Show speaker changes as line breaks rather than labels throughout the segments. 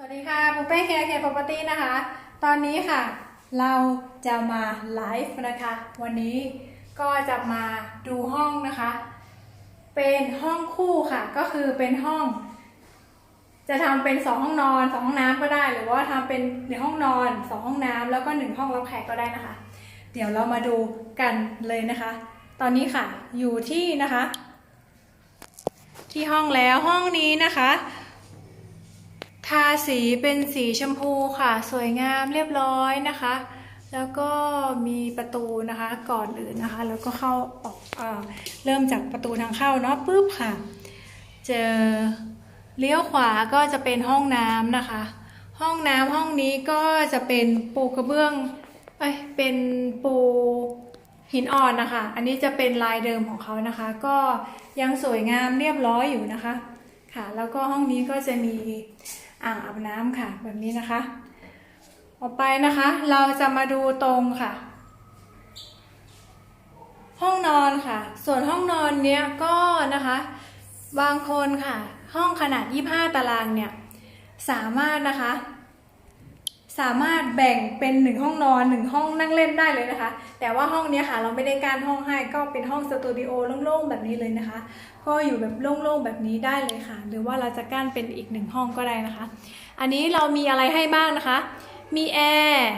สวัสดีค่ะปูเป้แคร์แคร์ property นะคะ ตอนนี้ค่ะ เราจะมาไลฟ์นะคะ วันนี้ก็จะมาดูห้องนะคะ เป็นห้องคู่ค่ะ ก็คือเป็นห้อง จะทำเป็นสองห้องนอนสองห้องน้ำก็ได้ หรือว่าทำเป็นหนึ่งห้องนอนสองห้องน้ำแล้วก็หนึ่งห้องรับแขกก็ได้นะคะ เดี๋ยวเรามาดูกันเลยนะคะ ตอนนี้ค่ะอยู่ที่นะคะ ที่ห้องแล้วห้องนี้นะคะ ทาสีเป็นสีชมพูค่ะ สวยงามเรียบร้อยนะคะ แล้วก็มีประตูนะคะก่อนอื่นนะคะ แล้วก็เข้าออกเอเริ่มจากประตูทางเข้าเนาะปุ๊บค่ะ เจอเลี้ยวขวาก็จะเป็นห้องน้ำนะคะ ห้องน้ำห้องนี้ก็จะเป็นปูกระเบื้องเอ้ยเป็นปูหินอ่อนนะคะ อันนี้จะเป็นลายเดิมของเขานะคะ ก็ยังสวยงามเรียบร้อยอยู่นะคะ ค่ะ แล้วก็ห้องนี้ก็จะมี อ่างอาบน้ำค่ะ แบบนี้นะคะออกไปนะคะ เราจะมาดูตรงค่ะ ห้องนอนค่ะ ส่วนห้องนอนเนี้ยก็นะคะ บางคนค่ะ ห้องขนาด 25 ตารางเนี่ย สามารถนะคะ สามารถแบ่งเป็นหนึ่งห้องนอนหนึ่งห้องนั่งเล่นได้เลยนะคะ แต่ว่าห้องนี้ค่ะเราไม่ได้การห้องให้ก็เป็นห้องสตูดิโอโล่งๆแบบนี้เลยนะคะ ก็อยู่แบบโล่งๆแบบนี้ได้เลยค่ะ หรือว่าเราจะกั้นเป็นอีกหนึ่งห้องก็ได้นะคะ อันนี้เรามีอะไรให้บ้างนะคะ มีแอร์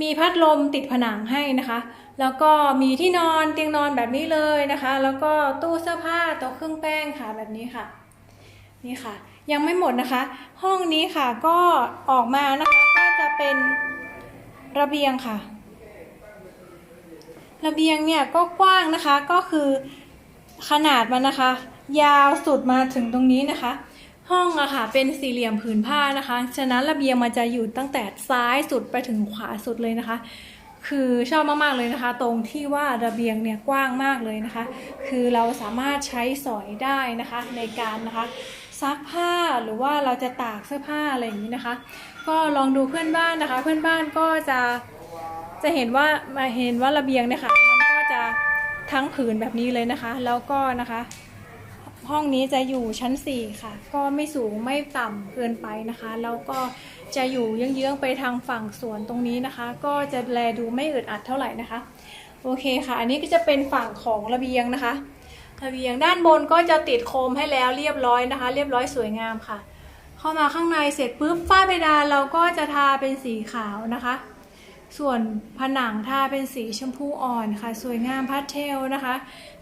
มีพัดลมติดผนังให้นะคะ แล้วก็มีที่นอนเตียงนอนแบบนี้เลยนะคะ แล้วก็ตู้เสื้อผ้าโต๊ะเครื่องแป้งค่ะแบบนี้ค่ะ นี่ค่ะ ยังไม่หมดนะคะ ห้องนี้ค่ะก็ออกมานะคะ เป็นระเบียงค่ะ ระเบียงเนี่ยก็กว้างนะคะก็คือขนาดมันนะคะ ยาวสุดมาถึงตรงนี้นะคะ ห้องอะค่ะเป็นสี่เหลี่ยมผืนผ้านะคะ ฉะนั้นระเบียงมันจะอยู่ตั้งแต่ซ้ายสุดไปถึงขวาสุดเลยนะคะ คือชอบมากๆเลยนะคะ ตรงที่ว่าระเบียงเนี่ยกว้างมากเลยนะคะ คือเราสามารถใช้สอยได้นะคะในการนะคะ ซักผ้าหรือว่าเราจะตากเสื้อผ้าอะไรอย่างนี้นะคะ ก็ลองดูเพื่อนบ้านนะคะ เพื่อนบ้านก็จะจะเห็นว่ามาเห็นว่าระเบียงเนี่ยค่ะมันก็จะทั้งผืนแบบนี้เลยนะคะ แล้วก็นะคะ ห้องนี้จะอยู่ชั้น 4 ค่ะ ก็ไม่สูงไม่ต่ำเกินไปนะคะแล้วก็จะอยู่เยื้องๆไปทางฝั่งสวนตรงนี้นะคะ ก็จะแลดูไม่อึดอัดเท่าไหร่นะคะ โอเคค่ะ อันนี้ก็จะเป็นฝั่งของระเบียงนะคะ ระเบียงด้านบนก็จะติดโคมให้แล้วเรียบร้อยนะคะ เรียบร้อยสวยงามค่ะ เข้ามาข้างในเสร็จปุ๊บฝ้าเพดานเราก็จะทาเป็นสีขาวนะคะ ส่วนผนังทาเป็นสีชมพูอ่อนค่ะ สวยงามพาสเทลนะคะ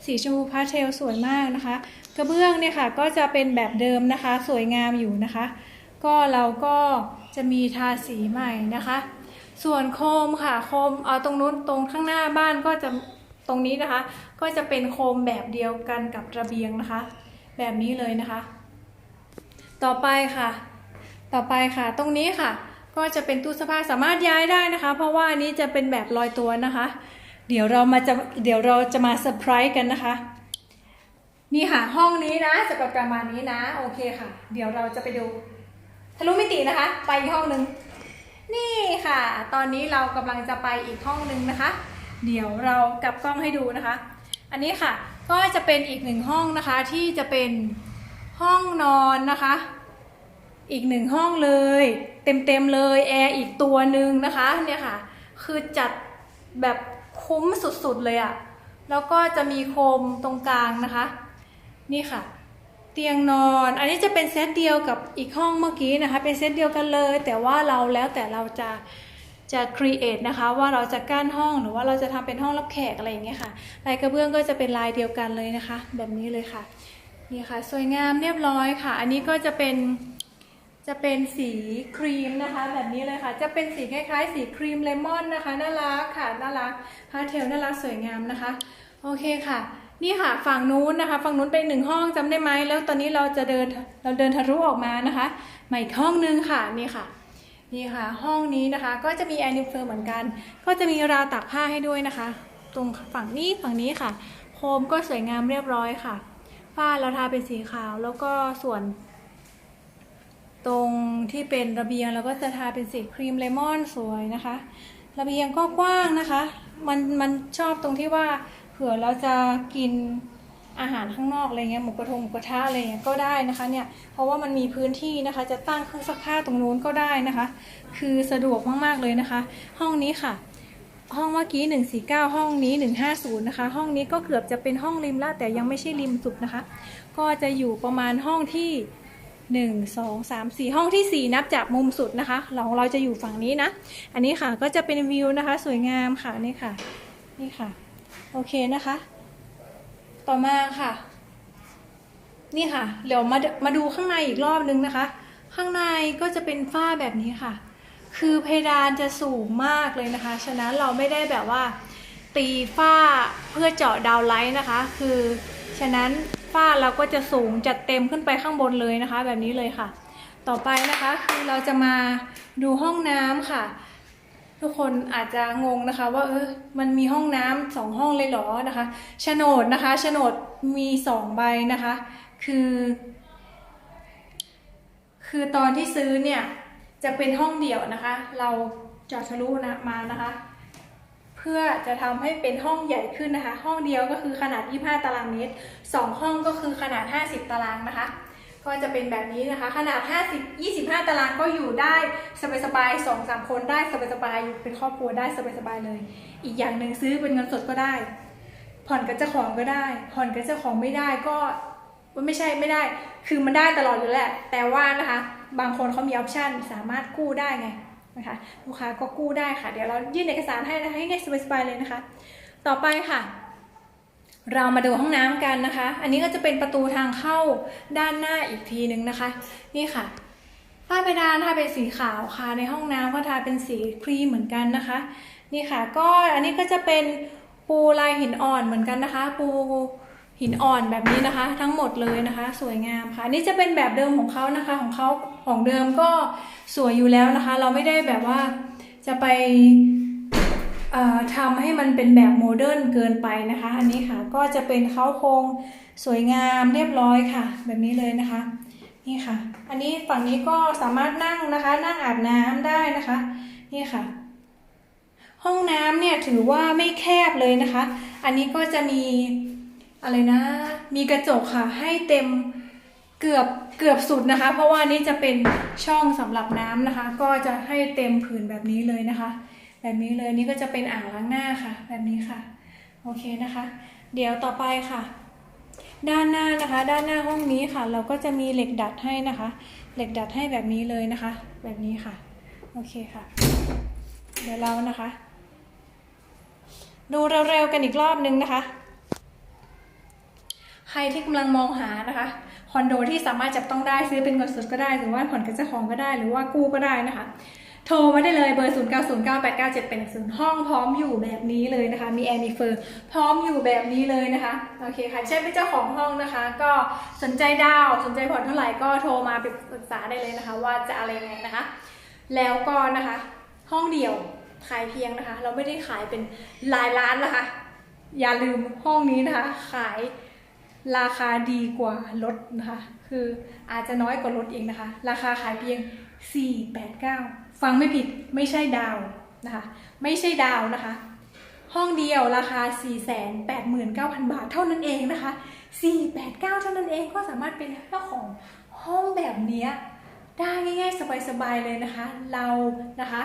สีชมพูพาสเทลสวยมากนะคะ กระเบื้องเนี่ยค่ะก็จะเป็นแบบเดิมนะคะ สวยงามอยู่นะคะ ก็เราก็จะมีทาสีใหม่นะคะ ส่วนโคมค่ะโคมเอาตรงนู้นตรงข้างหน้าบ้านก็จะ ตรงนี้นะคะ ก็จะเป็นโคมแบบเดียวกันกับระเบียงนะคะ แบบนี้เลยนะคะ ต่อไปค่ะ ต่อไปค่ะ ตรงนี้ค่ะ ก็จะเป็นตู้เสื้อผ้าสามารถย้ายได้นะคะ เพราะว่าอันนี้จะเป็นแบบลอยตัวนะคะ เดี๋ยวเรามาจะเดี๋ยวเราจะมาเซอร์ไพรส์กันนะคะนี่ค่ะห้องนี้นะจะเป็นประมาณนี้นะ โอเคค่ะ เดี๋ยวเราจะไปดูทะลุมิตินะคะ ไปอีกห้องหนึ่งนี่ค่ะ ตอนนี้เรากำลังจะไปอีกห้องหนึ่งนะคะ เดี๋ยวเรากลับกล้องให้ดูนะคะ อันนี้ค่ะก็จะเป็นอีกหนึ่งห้องนะคะที่จะเป็นห้องนอนนะคะ อีกหนึ่งห้องเลย เต็มๆเลยแอร์อีกตัวหนึ่งนะคะเนี่ยค่ะ คือจัดแบบคุ้มสุดๆเลยอะแล้วก็จะมีโคมตรงกลางนะคะ นี่ค่ะ เตียงนอน อันนี้จะเป็นเซตเดียวกับอีกห้องเมื่อกี้นะคะ เป็นเซตเดียวกันเลย แต่ว่าเราแล้วแต่เราจะ จะ create นะคะ ว่าเราจะกั้นห้องหรือว่าเราจะทำเป็นห้องรับแขกอะไรอย่างเงี้ยค่ะลายกระเบื้องก็จะเป็นลายเดียวกันเลยนะคะ แบบนี้เลยค่ะนี่ค่ะสวยงามเรียบร้อยค่ะ อันนี้ก็จะเป็นจะเป็นสีครีมนะคะ แบบนี้เลยค่ะ จะเป็นสีคล้ายๆ สีครีมเลมอนนะคะน่ารักค่ะน่ารักพาเทลน่ารักสวยงามนะคะ โอเคค่ะนี่ค่ะฝั่งนู้นนะคะ ฝั่งนู้นเป็นหนึ่งห้องจำได้ไหมแล้วตอนนี้เราจะเดินเราเดินทะลุออกมานะคะมาอีกห้องนึงค่ะนี่ค่ะ นี่ค่ะห้องนี้นะคะก็จะมีแอร์นิเฟอร์เหมือนกัน ก็จะมีราวตากผ้าให้ด้วยนะคะ ตรงฝั่งนี้ฝั่งนี้ค่ะ โคมก็สวยงามเรียบร้อยค่ะฝ้าเราทาเป็นสีขาวแล้วก็ส่วน ตรงที่เป็นระเบียงเราก็จะทาเป็นสีครีมเลมอนสวยนะคะ ระเบียงก็กว้างนะคะ มันมันชอบตรงที่ว่าเผื่อเราจะกิน อาหารข้างนอกอะไรเงี้ยหมูกระทงหมูกระทะอะไรเงี้ยก็ได้นะคะเนี่ยเพราะว่ามันมีพื้นที่นะคะ จะตั้งเครื่องซักผ้าตรงนู้นก็ได้นะคะ คือสะดวกมากๆเลยนะคะ ห้องนี้ค่ะ ห้องเมื่อกี้ 149 ห้องนี้ 150 นะคะ ห้องนี้ก็เกือบจะเป็นห้องริมล้วแต่ยังไม่ใช่ริมสุดนะคะ ก็จะอยู่ประมาณห้องที่1 2 3 4ห้องที่4นับจากมุมสุดนะคะเราเราจะอยู่ฝั่งนี้นะ อันนี้ค่ะก็จะเป็นวิวนะคะ สวยงามค่ะนี่ค่ะ นี่ค่ะ โอเคนะคะ ต่อมาค่ะ นี่ค่ะ เดี๋ยวมามาดูข้างในอีกรอบนึงนะคะ ข้างในก็จะเป็นฝ้าแบบนี้ค่ะ คือเพดานจะสูงมากเลยนะคะ ฉะนั้นเราไม่ได้แบบว่า ตีฝ้าเพื่อเจาะดาวไลท์นะคะ คือฉะนั้นฝ้าเราก็จะสูงจัดเต็มขึ้นไปข้างบนเลยนะคะ แบบนี้เลยค่ะ ต่อไปนะคะคือเราจะมาดูห้องน้ำค่ะ ทุกคนอาจจะงงนะคะ ว่าเออมันมีห้องน้ำสองห้องเลยเหรอนะคะโฉนดนะคะโฉนดมีสองใบนะคะ คือ คือตอนที่ซื้อเนี่ยจะเป็นห้องเดี่ยวนะคะ เราจาะทะลุนะมานะคะ เพื่อจะทำให้เป็นห้องใหญ่ขึ้นนะคะ ห้องเดียวก็คือขนาด 25 ตารางเมตร2ห้องก็คือขนาด 50 ตารางนะคะ ก็จะเป็นแบบนี้นะคะ ขนาด 50 25 ตารางก็อยู่ได้สบายๆ2 3คนได้สบายๆอยู่เป็นครอบครัวได้สบายๆเลย อีกอย่างหนึ่งซื้อเป็นเงินสดก็ได้ ผ่อนกับเจ้าของก็ได้ ผ่อนกับเจ้าของไม่ได้ก็ไม่ใช่ไม่ได้ คือมันได้ตลอดอยู่แหละ แต่ว่านะคะ บางคนเขามีออปชันสามารถกู้ได้ไงนะคะ ลูกค้าก็กู้ได้ค่ะ เดี๋ยวเรายื่นเอกสารให้นะคะให้ง่ายสบายๆเลยนะคะ ต่อไปค่ะ เรามาดูห้องน้ำกันนะคะ อันนี้ก็จะเป็นประตูทางเข้าด้านหน้าอีกทีหนึ่งนะคะ นี่ค่ะฝ้าเพดานทาเป็นสีขาวค่ะ ในห้องน้ำก็ทาเป็นสีครีมเหมือนกันนะคะ นี่ค่ะ ก็อันนี้ก็จะเป็นปูลายหินอ่อนเหมือนกันนะคะ ปูหินอ่อนแบบนี้นะคะ ทั้งหมดเลยนะคะ สวยงามค่ะอันนี่จะเป็นแบบเดิมของเขานะคะ ของเขาของเดิมก็สวยอยู่แล้วนะคะ เราไม่ได้แบบว่าจะไป ทำให้มันเป็นแบบโมเดิร์นเกินไปนะคะ อันนี้ค่ะก็จะเป็นเขาโครงสวยงามเรียบร้อยค่ะ แบบนี้เลยนะคะ นี่ค่ะ อันนี้ฝั่งนี้ก็สามารถนั่งนะคะ นั่งอาบน้ำได้นะคะ นี่ค่ะ ห้องน้ำเนี่ยถือว่าไม่แคบเลยนะคะ อันนี้ก็จะมีอะไรนะ มีกระจกค่ะ ให้เต็มเกือบเกือบสุดนะคะ เพราะว่านี่จะเป็นช่องสำหรับน้ำนะคะ ก็จะให้เต็มผืนแบบนี้เลยนะคะ แบบนี้เลยนี่ก็จะเป็นอ่างล้างหน้าค่ะ แบบนี้ค่ะ โอเคนะคะ เดี๋ยวต่อไปค่ะ ด้านหน้านะคะ ด้านหน้าห้องนี้ค่ะ เราก็จะมีเหล็กดัดให้นะคะ เหล็กดัดให้แบบนี้เลยนะคะ แบบนี้ค่ะ โอเคค่ะ เดี๋ยวเรานะคะ ดูเร็วๆกันอีกรอบนึงนะคะใครที่กำลังมองหานะคะคอนโดที่สามารถจับต้องได้ซื้อเป็นเงินสดก็ได้ หรือว่าผ่อนกับเจ้าของก็ได้ หรือว่ากู้ก็ได้นะคะ โทรมาได้เลยเบอร์ 0 9 0 9 8 9 7 8 0 ห้องพร้อมอยู่แบบนี้เลยนะคะ มีแอร์มีเฟอร์พร้อมอยู่แบบนี้เลยนะคะโอเคค่ะเช่นเป็นเจ้าของห้องนะคะ ก็สนใจดาวสนใจผ่อนเท่าไหร่ก็โทรมาปรึกษาได้เลยนะคะ ว่าจะอะไรยังไงนะคะ แล้วก็นะคะ ห้องเดียวขายเพียงนะคะ เราไม่ได้ขายเป็นหลายล้านนะคะ อย่าลืมห้องนี้นะคะ ขายราคาดีกว่ารถนะคะ คืออาจจะน้อยกว่ารถเองนะคะ ราคาขายเพียง 489 ฟังไม่ผิดไม่ใช่ดาวนะคะไม่ใช่ดาวนะคะ ห้องเดียวราคา 489,000 บาทเท่านั้นเองนะคะ 489 เท่านั้นเองก็สามารถเป็นเจ้าของห้องแบบเนี้ยได้ง่าย ๆ สบายๆเลยนะคะ เรานะคะ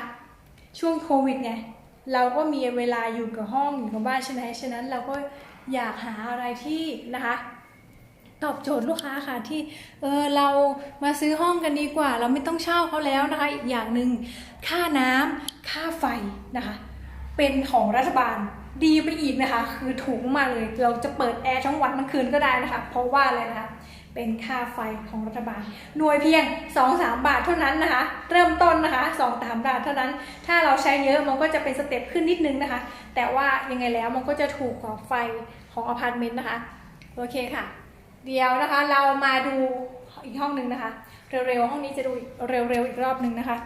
ช่วงโควิดไงเราก็มีเวลาอยู่กับห้องอยู่กับบ้านใช่ไหมฉะนั้นเราก็อยากหาอะไรที่นะคะ ตอบโจทย์ลูกค้าค่ะที่เออเรามาซื้อห้องกันดีกว่า เราไม่ต้องเช่าเขาแล้วนะคะ อีกอย่างหนึ่งค่าน้ำค่าไฟนะคะ เป็นของรัฐบาลดีไปอีกนะคะ คือถูกมากเลย เราจะเปิดแอร์ทั้งวันทั้งคืนก็ได้นะคะ เพราะว่าอะไรนะคะเป็นค่าไฟของรัฐบาล หน่วยเพียง 2-3 บาทเท่านั้นนะคะ เริ่มต้นนะคะ2-3บาทเท่านั้น ถ้าเราใช้เยอะมันก็จะเป็นสเต็ปขึ้นนิดนึงนะคะ แต่ว่ายังไงแล้วมันก็จะถูกกว่าไฟของอพาร์ตเมนต์นะคะ โอเคค่ะ เดี๋ยวนะคะเรามาดูอีกห้องหนึ่งนะคะ เร็วๆห้องนี้จะดูเร็วๆอีกรอบหนึ่งนะคะ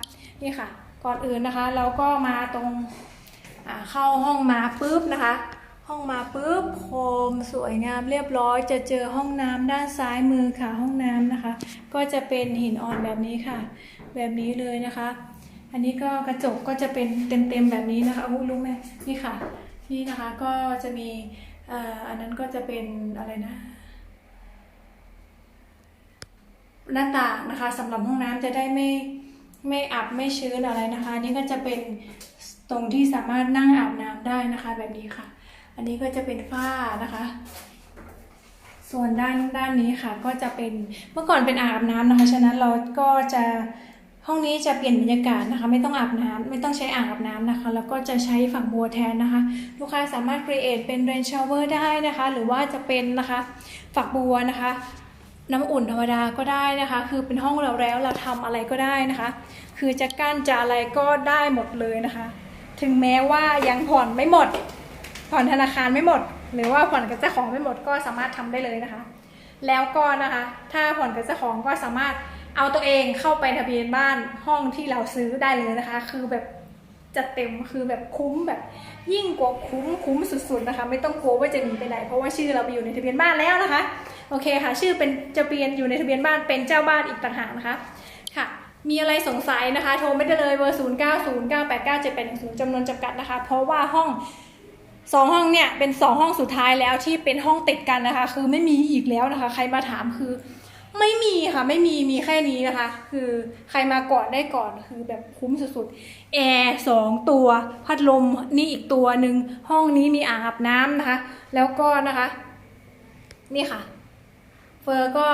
นี่ค่ะ ก่อนอื่นนะคะ เราก็มาตรงเข้าห้องมาปุ๊บนะคะ ห้องมาปุ๊บโคมสวยงามเรียบร้อย จะเจอห้องน้ำด้านซ้ายมือค่ะห้องน้ำนะคะ ก็จะเป็นหินอ่อนแบบนี้ค่ะ แบบนี้เลยนะคะ อันนี้ก็กระจกก็จะเป็นเต็มๆแบบนี้นะคะอุ้รู้ไหมนี่ค่ะ นี่นะคะก็จะมีออันนั้นก็จะเป็นอะไรนะ หน้าต่างนะคะสำหรับห้องน้ำจะได้ไม่ไม่อับไม่ชื้นอะไรนะคะ นี่ก็จะเป็นตรงที่สามารถนั่งอาบน้ำได้นะคะแบบนี้ค่ะ อันนี้ก็จะเป็นฝ้านะคะ ส่วนด้านด้านนี้ค่ะ ก็จะเป็นเมื่อก่อนเป็นอาบน้ำนะคะ ฉะนั้นเราก็จะห้องนี้จะเปลี่ยนบรรยากาศนะคะ ไม่ต้องอาบน้ำไม่ต้องใช้อ่างอาบน้ำนะคะ แล้วก็จะใช้ฝักบัวแทนนะคะ ลูกค้าสามารถ create เป็น rain shower ได้นะคะ หรือว่าจะเป็นนะคะ ฝักบัวนะคะ น้ำอุ่นธรรมดาก็ได้นะคะ คือเป็นห้องเราแล้วเราทำอะไรก็ได้นะคะ คือจะกั้นจะอะไรก็ได้หมดเลยนะคะ ถึงแม้ว่ายังผ่อนไม่หมด ผ่อนธนาคารไม่หมด หรือว่าผ่อนกับเจ้าของไม่หมดก็สามารถทำได้เลยนะคะ แล้วก็นะคะ ถ้าผ่อนกับเจ้าของก็สามารถเอาตัวเองเข้าไปทะเบียนบ้านห้องที่เราซื้อได้เลยนะคะ คือแบบจัดเต็มคือแบบคุ้มแบบยิ่งกว่าคุ้มคุ้มสุดๆนะคะ ไม่ต้องกลัวว่าจะหนีไปไหนเพราะว่าชื่อเราไปอยู่ในทะเบียนบ้านแล้วนะคะ โอเคค่ะ ชื่อเป็นจะเปลี่ยนอยู่ในทะเบียนบ้านเป็นเจ้าบ้านอีกต่างหากนะคะค่ะมีอะไรสงสัยนะคะ โทรไม่ได้เลยเบอร์ 0 9 0 9 8 9 7 8 1 0จำนวนจำกัดนะคะ เพราะว่าห้องสองห้องเนี่ยเป็นสองห้องสุดท้ายแล้วที่เป็นห้องติดกันนะคะ คือไม่มีอีกแล้วนะคะ ใครมาถามคือไม่มีค่ะไม่มีมีแค่นี้นะคะ คือใครมาก่อนได้ก่อนคือแบบคุ้มสุดๆแอร์สองตัว พัดลมนี่อีกตัวหนึ่งห้องนี้มีอ่างอาบน้ำนะคะ แล้วก็นะคะ นี่ค่ะ เฟอร์ก็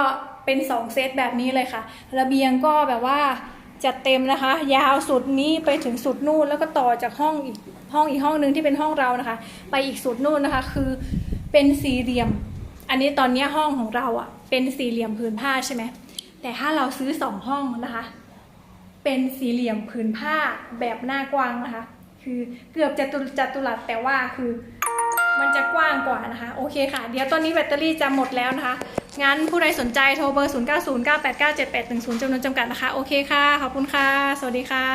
เป็นสองเซตแบบนี้เลยค่ะ ระเบียงก็แบบว่าจัดเต็มนะคะ ยาวสุดนี้ไปถึงสุดนู่นแล้วก็ต่อจากห้องอีกห้องอีกห้องนึงที่เป็นห้องเรานะคะ ไปอีกสุดนู่นนะคะ คือเป็นสี่เหลี่ยม อันนี้ตอนนี้ห้องของเราอะ่ะ เป็นสี่เหลี่ยมผืนผ้าใช่ไหมแต่ถ้าเราซื้อสองห้องนะคะ เป็นสี่เหลี่ยมผืนผ้าแบบหน้ากว้างนะคะ คือเกือบจะตุจัตุรัสแต่ว่าคือ มันจะกว้างกว่านะคะ โอเคค่ะ เดี๋ยวตอนนี้แบตเตอรี่จะหมดแล้วนะคะ งั้นผู้ใดสนใจโทรเบอร์ 0 9 0 9 8 9 7 8 1 0จำนวนจำกัดนะคะ โอเคค่ะ ขอบคุณค่ะ สวัสดีค่ะ